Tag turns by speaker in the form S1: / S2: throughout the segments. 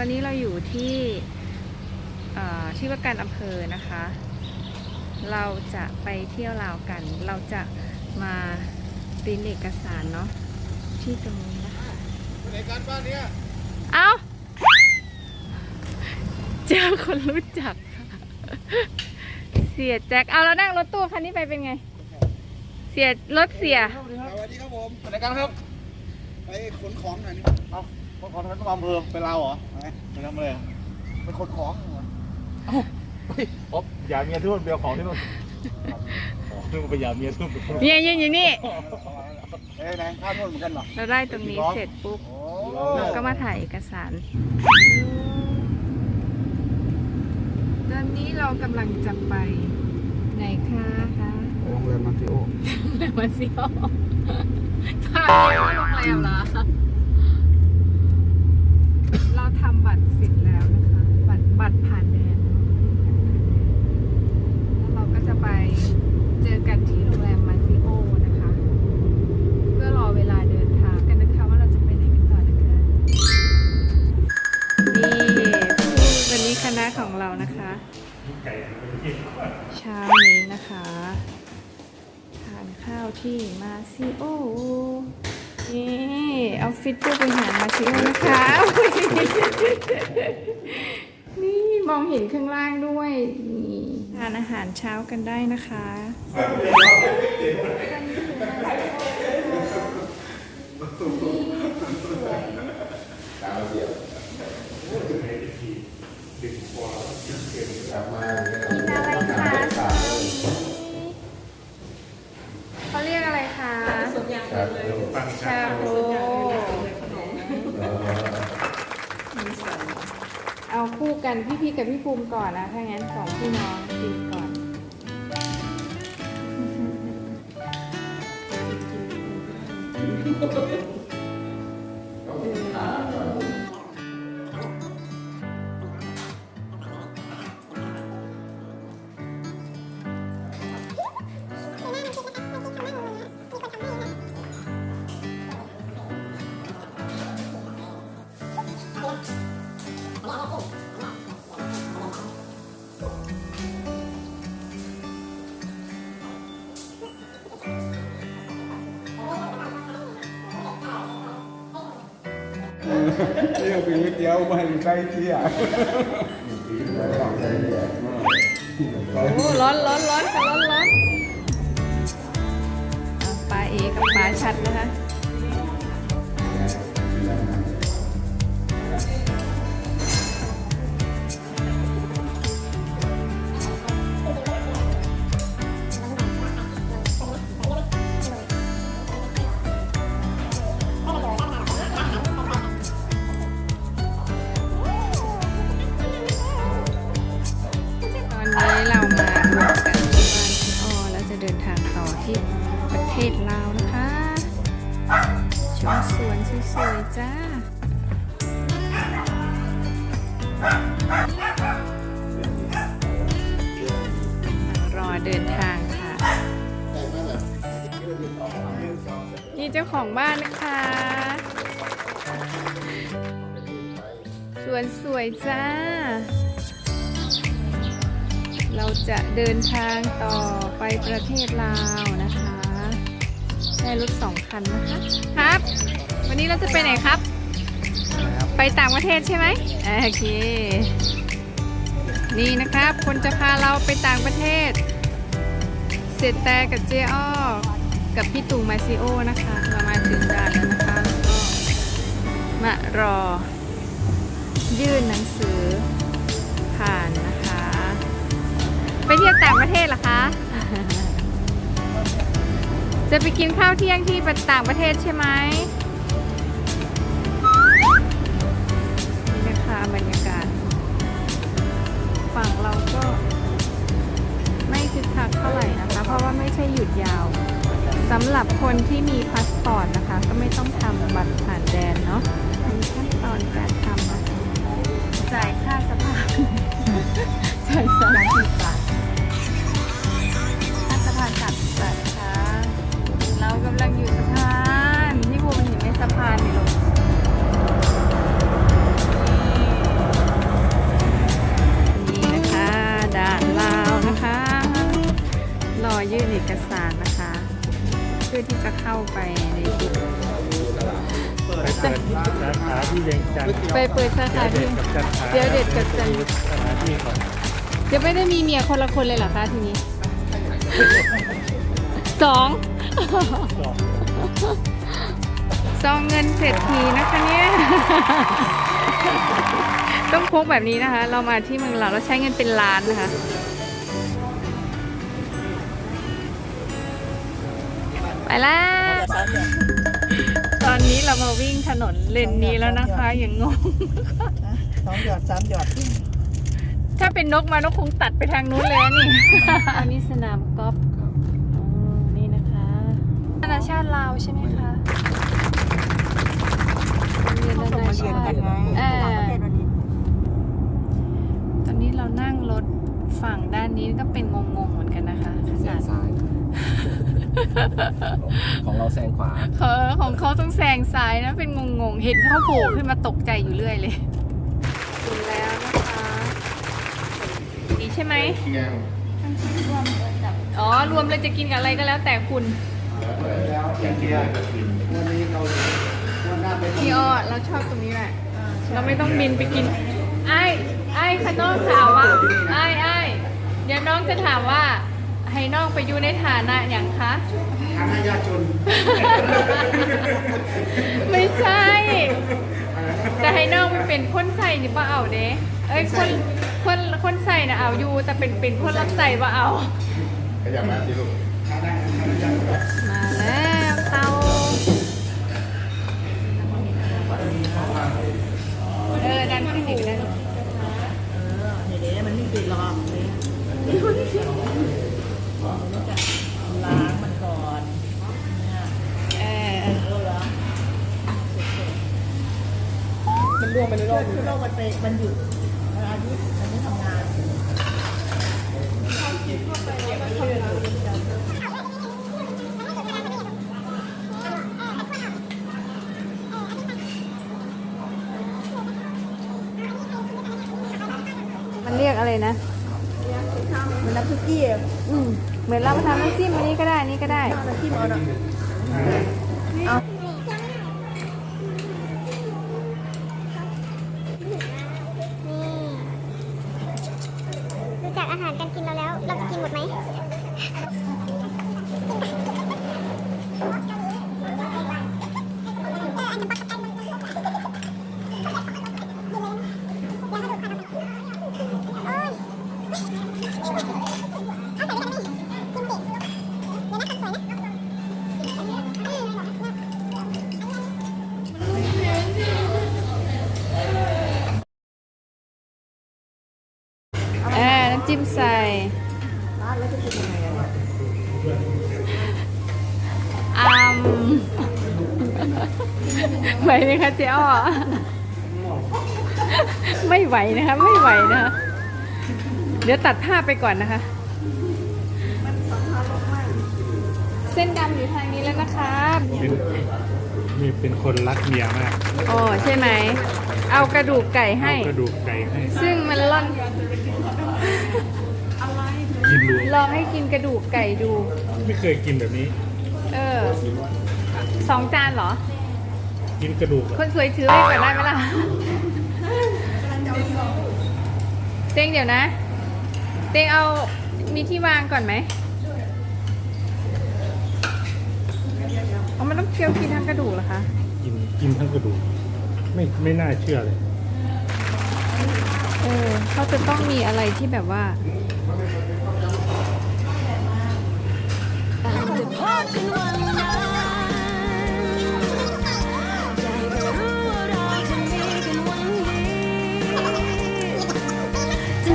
S1: ตอนนี้เราอยู่ที่เอ่อที่ว่าการอำเภอนะคะ เราจะไปเที่ยวลาวกัน เราจะมาปริ้นเอกสารเนาะที่ตรงนี้นะคะ
S2: ในการบ้านเนี้ย
S1: เอาเจอคนรู้จักค่ะเสียแจ็คเอาแล้วนั่งรถตู้คันนี้ไปเป็นไง เสียรถเสีย
S2: สวัสดีครับผมในการครับ ไปขนของหน่อยนี่เอาขนของทำไมต้องมาอำเภอไปลาวเหรอไปไปทำอะไรอะไปขนของเหรอ
S3: อ๊บอย่าเมียทุ่นเบลของที่นู่นเพิ่งไปอย่าเมียทุ่นไป
S1: เมียยืนอยู่นี่
S2: เอ้ยไหนข้าวโน่นเหมือนกันเหรอ
S1: เราได้ตรงนี้เสร็จปุ๊บ
S2: โอ้
S1: เราก็มาถ่ายเอกสาร ตอนนี้เรากำลังจะไปไหนคะคะ
S2: โรงแรมมาซิโอ
S1: โรงแรมมาซิโอ พาไปที่โรงแรมเหรอ นี่มองเห็นข้างล่างด้วยนี่ทานอาหารเช้ากันได้นะคะกินอะไรคะเขาเรียกอะไรคะชาโค เอาคู่กันพี่พีกับพี่ภูมิก่อนนะ ถ้างั้นสองพี่น้องกินก่อน
S2: เที่ยวปีเดียวไม่ใกล้เที่ย
S1: โอ้ร้อนร้อนร้อนค่ะร้อนร้อนปลาเอกับปลาชัดนะคะ เดินทางค่ะ นี่เจ้าของบ้านนะคะ สวนสวยจ้า เราจะเดินทางต่อไปประเทศลาวนะคะ ได้รถสองคันนะคะ ครับ วันนี้เราจะไปไหนครับ ไปต่างประเทศใช่ไหมโอเคนี่นะครับ คนจะพาเราไปต่างประเทศ เสร็จแต่กับเจอ้อกับพี่ตู่มาซิโอนะคะเรามาถึงด่านแล้วนะคะแล้วก็มารอ ยื่นหนังสือผ่านนะคะ ไปเที่ยวต่างประเทศเหรอคะ จะไปกินข้าวเที่ยงที่ต่างประเทศใช่ไหมนี่นะคะบรรยากาศ ฝั่งเราก็ หยุดยาวสำหรับคนที่มีพาสปอร์ตนะคะ ก็ไม่ต้องทำบัตรผ่านแดนเนาะมีขั้นตอนการทำนะคะจ่ายค่าสภาพจ่ายสามสิบบาทค่าสะพานสามสิบบาทค่ะเรากำลังอยู่สะพานพี่ภูมเห็นไหมสะพานนี่ลูกนี่ อยื่นเอก
S3: สารนะคะ เพื่อที่จะเข้า
S1: ไปในบุกเปิดสาขาที่
S3: เวียจันทร์ไปเปิดสาขาที่
S1: เดี๋ยวเด็ดกับจันทร์
S3: สดี๋ขอ
S1: จะไม่ได้มีเมียคนละคนเลยหรอคะทีนี้สองซองเงินเสร็จทีนะคะเนี่ยต้องพกแบบนี้นะคะ เรามาที่เมืองเราเราใช้เงินเป็นล้านนะคะ ไปแล้ว ตอนนี้เรามาวิ่งถนนเลนนี้แล้วนะคะ อย่างงง
S4: สองหยอดสามหยอด
S1: ถ้าเป็นนกมานกคงตัดไปทางนู้นเลยนี่ อันนี้สนามกอล์ฟอ๋อนี่นะคะนานาชาติลาวใช่ไหมคะโรงเรียน
S4: เขา
S1: นา
S4: ส่ง
S1: นา
S4: มาเรีย
S1: ชาน
S4: กัน
S1: ติ
S4: ไง
S1: อ่า
S4: ต่างประเทศวันนี้
S1: ตอนนี้เรานั่งรถฝั่งด้านนี้ก็เป็นงงๆเหมือนกันนะคะข
S5: แซ
S1: นาด
S5: งซ้าย ของเราแซงขวา
S1: เขาของเขาต้องแซงซ้ายนะ เป็นงงๆ เห็นเขาโผล่ขึ้นมาตกใจอยู่เรื่อยเลยถึงแล้วนะคะนี่ใช่ไหม
S2: เคียง
S1: อ๋อ รวมเลยจะกินกับอะไรก็แล้วแต่คุณ
S2: แล้วอย่างเกียร์วันนี้เราวันหน้าไป
S1: พี่อ้อเราชอบตรงนี้แหละ เราไม่ต้องบินไปกิน ไอ้ไอ้ข้าน้องถามว่าไอ้ไอ้เดี๋ยวน้องจะถามว่า ให้น้องไปอยู่ในฐานะอย่างคะ
S2: ทางให้ยากจน
S1: ไม่ใช่ จะให้น้องไปเป็นคนใส่นี่ป่เอาเด้เอ้ยคนคนคนใส่นะเอาอยู่ แต่เป็นเป็นคนรับใส่ป่เอา
S2: ขยับมาสิลูก
S1: มาแล้วเตาเออดันขึ้นอีกดัน
S4: เออเดี๋ยวมันไม่ติดหรอกเลย ล้างมันก่อนเนี่ย
S1: เออ
S4: เออเหรอมันรวงไปในโลกคือโลกมันเป็นมันหยุดมันอาทิตย์มันไม่ทำงาน
S1: มันเรียกอะไรนะ
S4: มันน้ำพริกกี้
S1: อืม เหมือนเรามาทำน้ำจิ้มอันนี้ก็ได้อันนี้ก็ได้
S4: น้ำจิ้มเอาเนาะ
S6: จิ้ม
S1: ใส่
S4: ร้านแล้วจะกินยังไงอะเนี่ย
S1: อัมไหวไหมคะเจ๊อ้อไม่ไหวนะคะ ไม่ไหวนะคะ เดี๋ยวตัดภาพไปก่อนนะคะ เส้นดำอยู่ทางนี้แล้วนะคะ
S3: เป็นมีเป็นคนรักเมียมาก
S1: อ๋อใช่ไหม เอากระดูกไก่ให้
S3: เอากระดูกไก่ให้
S1: ซึ่งมันล่อน
S3: กินดู
S1: ลองให้กินกระดูกไก่ดู
S3: ไม่เคยกินแบบนี้
S1: เออสองจานเหรอ
S3: กินกระดูก
S1: คนสวยถือไว้ก่อนได้ไหมล่ะเต้งเดี๋ยวนะ เต้งเอามีที่วางก่อนไหมเอามันต้องเคี้ยวกินทั้งกระดูกเหรอคะ
S3: กินกินทั้งกระดูก ไม่ไม่น่าเชื่อเลย
S1: เออเขาจะต้องมีอะไรที่แบบว่า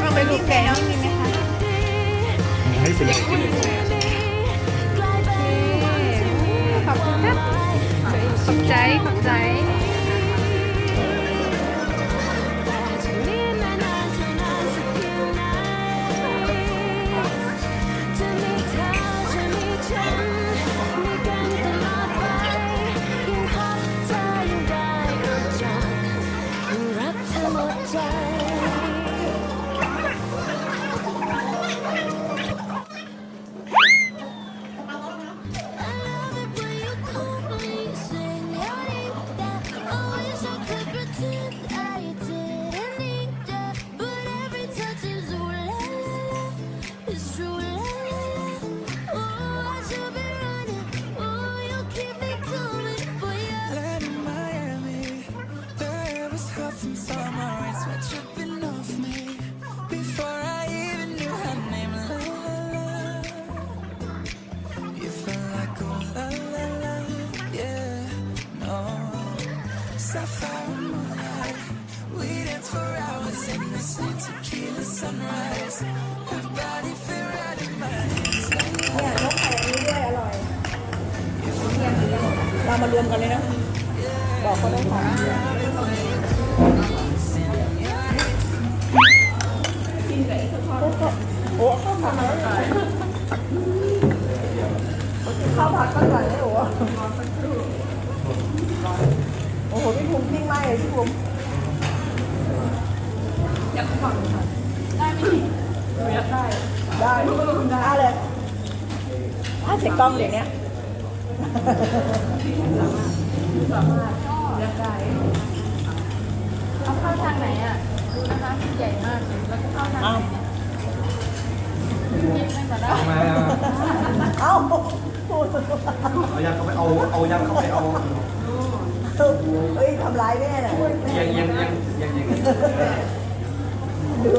S1: เอาไปลูกแกะนี่มีไหมคะ
S3: ให้เป็นอะไรกิน
S1: โอเคขอบคุณครับขอบใจ ขอบใจ
S6: เนี่
S4: ยนกไข่อันนี้ด้วยอร่อยเนี่ยเรามารวมกันเลยนะ บอกเขาต้องขอโอ้ข้าวผัดข้าวผัดก็อร่อยเลยโอ้โอ้โหพี่ภูมิปิ้งไหมเลยพี่ภูมิอยากฟังได้ไหมอยาก ได้ได้ได้เลยถ้าเสร็จกล้องเดี๋ยวนี้สามารถเลือกได้
S1: เอาเข้าทางไหนอะดูนะคะใหญ่มากเลยแล้วก็เข้าทางไหน
S4: เอา
S1: ยิงไม่มาได้
S4: เอ้าพูด
S2: เอายังเข้าไปเอาเอายังเข้าไปเอา
S4: เฮ้ยทำร้ายแม่น่ะ
S2: ยังยังยังยังยัง
S4: ดูแ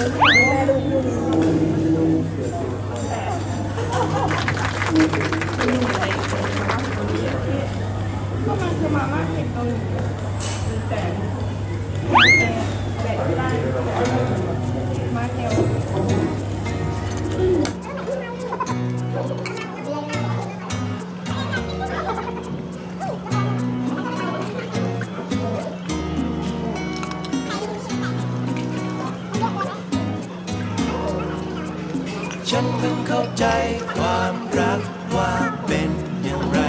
S4: ค
S5: วามรักว่าเป็นอย่างไร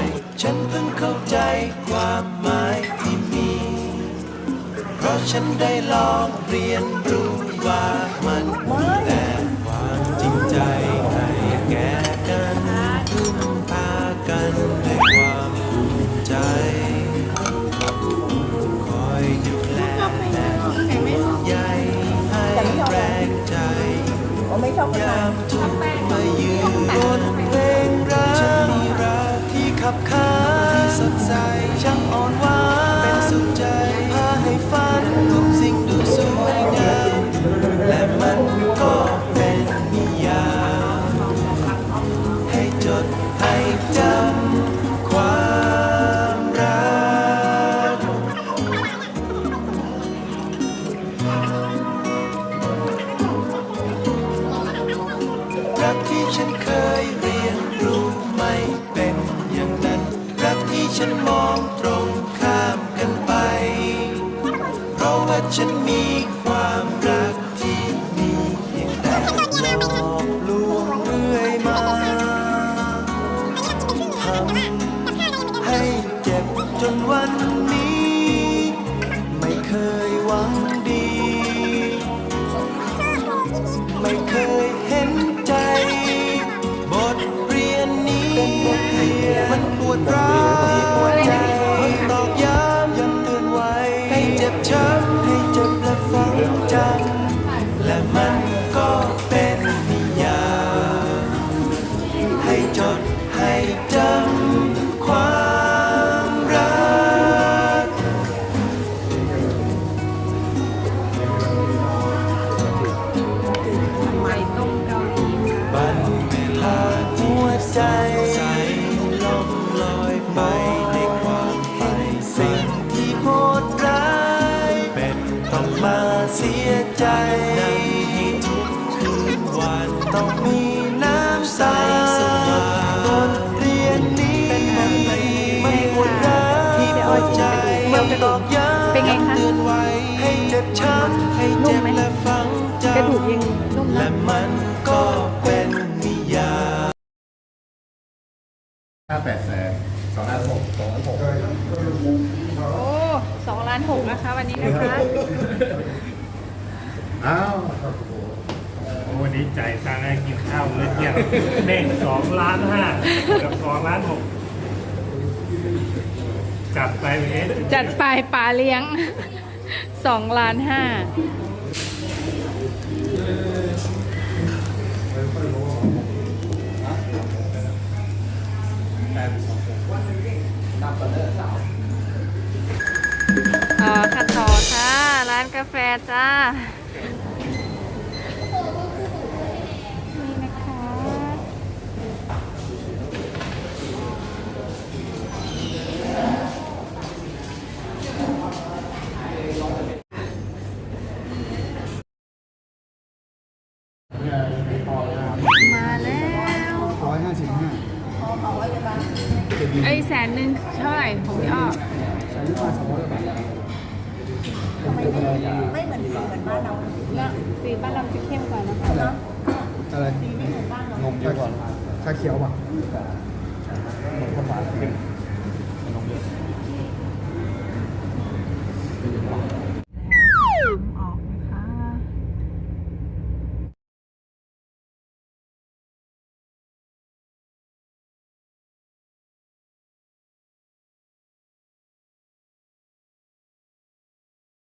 S5: ฉันเพิ่งเข้าใจความหมายที่มี เพราะฉันได้ลองเรียนรู้ว่ามันมีแต่ความจริงใจให้แก่กันพึ่งพากันด้วยความภูมิใจ คอยดูแลและห่วงใยให้แรงใจ
S4: ผมไม่ชอบคน
S5: ยา
S4: นั้น
S5: มทุกข์ ม ฉันมองตรงข้ามกันไป เพราะว่าฉันมีความรักที่มีเพียงแต่หลอกลวงเรื่อยมาทำให้เจ็บจนวันนี้ ไม่เคยหวังดี ไม่เคยเห็นใจ บทเรียนนี้เป็นบทเรียนมันปวดร้าว มีน้ำตาบทเรียนนี้มันปวดร้าวหัวใจมันตอกย้ำ
S1: เป็นไงคะ
S5: เตือนไว้ให้เจ็บช้ำให้เจ็บและฝังจำ
S1: กระดูกยังนุ่ม
S5: และ
S1: นะ
S5: มันก็เป็นนิยาม
S3: ห้าแปดแสนสองล้านหกสองล้านหก
S1: โอ้สองล้านหกนะคะวันนี้นะคะ
S3: อ้าว
S7: โอ้ วันนี้จ่ายตังค์ให้กินข้าวมื้อเที่ยงเด้งสองล้านห้ากับสองล้านหกจัดไปเอ๊ะ
S1: จัดไปป่าเลี้ยงสองล้านห้าอ๋อค่ะต่อค่ะ ร้านกาาแฟจ้า
S4: ไม่เหมือนสีเหมือนบ้านเรา
S1: แล้วสีบ้านเราจะเข้มกว่านะคะ
S2: อะไรนมเยอะกว่าชาเขียวป่ะนมข้าวหวาน